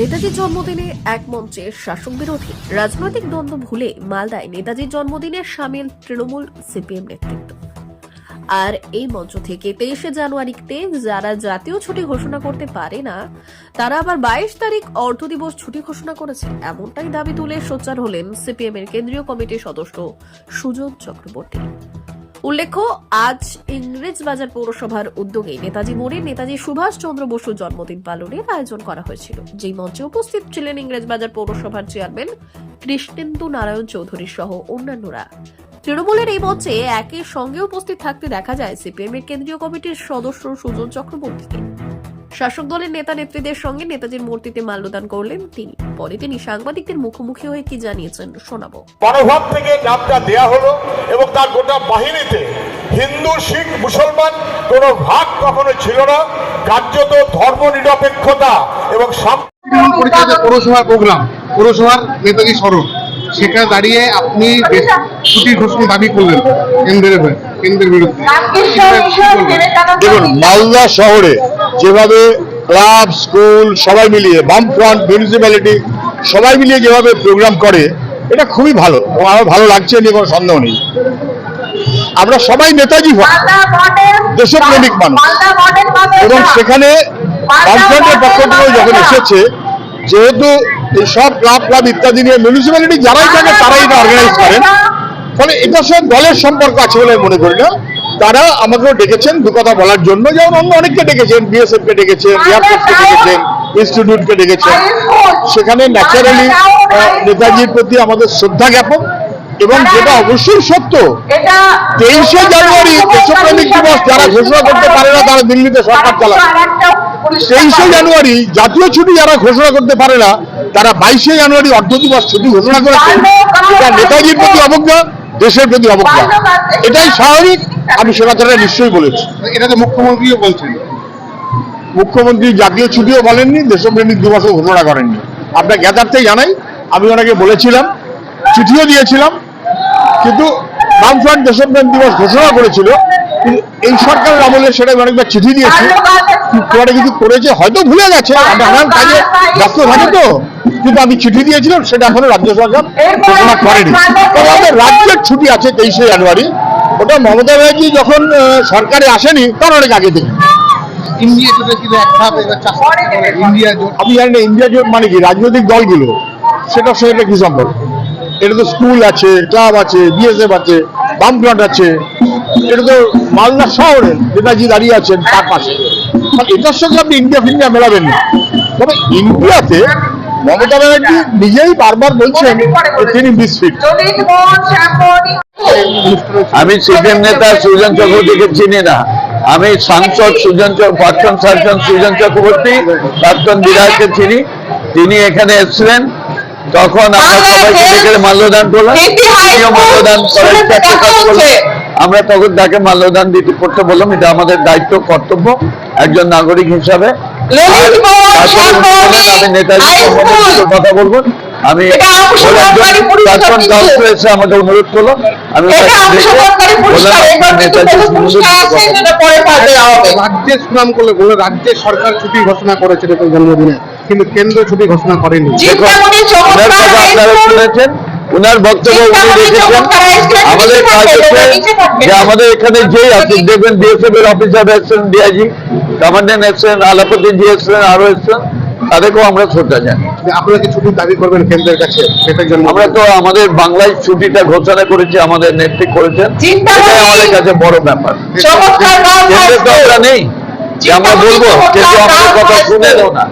নেতাজির জন্মদিনে এক মঞ্চে শাসক বিরোধী। রাজনৈতিক দ্বন্দ্ব ভুলে মালদায় নেতাজির জন্মদিনে সামিল তৃণমূল সিপিএম নেতৃত্ব। আর এই মঞ্চ থেকে তেইশে জানুয়ারিতে যারা জাতীয় ছুটি ঘোষণা করতে পারে না, তারা আবার বাইশ তারিখ অর্ধ দিবস ছুটি ঘোষণা করেছে। এমনটাই দাবি তুলে সোচ্চার হলেন সিপিএম এর কেন্দ্রীয় কমিটির সদস্য সুজন চক্রবর্তী। উল্লেখ্য, আজ ইংরেজ বাজার পৌরসভার উদ্যোগে নেতাজি মোড়ে নেতাজি সুভাষ চন্দ্র বসুর জন্মদিন পালনের আয়োজন করা হয়েছিল। যেই মঞ্চে উপস্থিত ছিলেন ইংরেজ বাজার পৌরসভার চেয়ারম্যান কৃষ্ণেন্দু নারায়ণ চৌধুরী সহ অন্যান্যরা। তৃণমূলের এই মঞ্চে একই সঙ্গে উপস্থিত থাকতে দেখা যায় সিপিএম এর কেন্দ্রীয় কমিটির সদস্য সুজন চক্রবর্তীকে। শাসক দলের নেতা নেত্রীদের সঙ্গে নেতাজির মূর্তিতে মাল্যদান করলেন তিনি। পরে তিনি সাংবাদিকদের মুখোমুখি হয়ে কি জানিয়েছেন শোনাবো। মনোভাব থেকে নামটা দেয়া হলো এবং তার গোটা বাহিনীতে হিন্দু শিখ মুসলমান কোনো ভাগ কখনো ছিল না। কার্যত ধর্ম নিরপেক্ষতা এবং পৌরসভার প্রোগ্রাম পৌরসভার নেতাজি স্মরণ সেখানে দাঁড়িয়ে আপনি ছুটির ঘোষণা দাবি করলেন কেন্দ্রের কেন্দ্রের বিরুদ্ধে। দেখুন মালদা শহরে যেভাবে ক্লাব স্কুল সবাই মিলিয়ে বামফ্রন্ট মিউনিসিপ্যালিটি সবাই মিলিয়ে যেভাবে প্রোগ্রাম করে এটা খুবই ভালো এবং আমার ভালো লাগছে নিয়ে কোনো সন্দেহ নেই। আমরা সবাই নেতাজি দেশপ্রেমিক মানুষ। এবং সেখানে বামফ্রন্টের পক্ষ থেকে যখন এসেছে যেহেতু এই সব ক্লাব ক্লাব ইত্যাদি নিয়ে মিউনিসিপ্যালিটি যারাই থাকে তারাই এটা অর্গানাইজ করেন। ফলে এটার সঙ্গে দলের সম্পর্ক আছে বলে মনে করি না। তারা আমাকেও ডেকেছেন দু কথা বলার জন্য। যেমন অন্য অনেককে ডেকেছেন বিএসএফ কে ডেকেছেন এয়ারফোর্সকে ডেকেছেন। ইনস্টিটিউটকে ডেকেছেন সেখানে ন্যাচারালি নেতাজির প্রতি আমাদের শ্রদ্ধা জ্ঞাপন এবং যেটা অবশ্যই সত্য তেইশে জানুয়ারি দেশপ্রেমিক দিবস যারা ঘোষণা করতে পারে না তারা দিল্লিতে সরকার চালায়। তেইশে জানুয়ারি জাতীয় ছুটি যারা ঘোষণা করতে পারে না তারা বাইশে জানুয়ারি অর্ধ দিবস ছুটি ঘোষণা করেছে এটা নেতাজির প্রতি অবজ্ঞা দেশের প্রতি অবজ্ঞা। এটাই স্বাভাবিক। আমি সে কথাটা নিশ্চয়ই বলেছি। এটা তো মুখ্যমন্ত্রীও বলছেন। মুখ্যমন্ত্রী জাতীয় ছুটিও বলেননি দেশপ্রেমিক দিবসও ঘোষণা করেননি। আপনার জ্ঞাতার্থে জানাই আমি ওনাকে বলেছিলাম চিঠিও দিয়েছিলাম কিন্তু বামফ্রন্ট দেশপ্রেম দিবস ঘোষণা করেছিল কিন্তু এই সরকারের আমলে সেটা আমি অনেকবার চিঠি দিয়েছি। পরে কিছু করেছে হয়তো ভুলে গেছে নানান কাজে ব্যস্ত থাকে তো কিন্তু আমি চিঠি দিয়েছিলাম সেটা এখনও রাজ্য সরকার ঘোষণা করেনি। আমাদের রাজ্যের ছুটি আছে তেইশে জানুয়ারি ওটা মমতা ব্যানার্জি যখন আহ, সরকারে আসেনি তার অনেক আগে থেকে। ইন্ডিয়া জোটে কিন্তু এক ধাপ এবার চাষ ইন্ডিয়া জোট? আমি জানি না ইন্ডিয়া জোট মানে কি? রাজনৈতিক দলগুলো। সেটার সঙ্গে কি সম্পর্ক? এটা তো স্কুল আছে ক্লাব আছে বিএসএফ আছে বামফ্রন্ট আছে। এটা তো মালদা শহরে নেতাজি দাঁড়িয়ে আছেন তার পাশে। এটার সঙ্গে আপনি ইন্ডিয়া ফিন্ডিয়া মেলাবেন না। তবে ইন্ডিয়াতে মমতা ব্যানার্জি নিজেই বারবার বলছেন তিনি মিসফিট আমি সিপিএম নেতা সুজন চক্রবর্তীকে চিনি না। আমি সাংসদ সুজন প্রাক্তন সাংসদ সুজন চক্রবর্তী প্রাক্তন বিধায়ককে চিনি। তিনি এখানে এসেছিলেন। তখন আমরা সবাইকে ডেকে মাল্যদান করলাম। মাল্যদান করার। আমরা তখন তাকে মাল্যদান দিতে করতে বললাম। এটা আমাদের দায়িত্ব কর্তব্য একজন নাগরিক হিসাবে। আমি নেতাজি সম্বন্ধে কথা বলব। আমি প্রাক্তন কাউন্সিলর আমাকে অনুরোধ করল। আমি যাবে রাজ্যের সুনাম করলে বলে সরকার ছুটি ঘোষণা করেছে জন্মদিনে কিন্তু কেন্দ্র ছুটি ঘোষণা করেনি। আপনারা শুনেছেন ওনার বক্তব্য উনি রেখেছেন। আমাদের কাজ হচ্ছে যে আমাদের এখানে যেই আছে দেখবেন বিএসএফ এর অফিসার এসছেন ডিআইজি কমান্ডেন্ট এসছেন আলাপতি জি এসছেন আরও এসছেন তাদেরকেও আমরা শ্রদ্ধা জানি আপনারা কি ছুটির দাবি করবেন কেন্দ্রের কাছে? সেটার জন্য? আমরা তো আমাদের বাংলায় ছুটিটা ঘোষণা করেছি আমাদের নেত্রী করেছেন। এটাই আমাদের কাছে বড় ব্যাপার। কেন্দ্রের তো আমরা নেই। যে আমরা বলব কিন্তু আমাদের কথা শুনে না।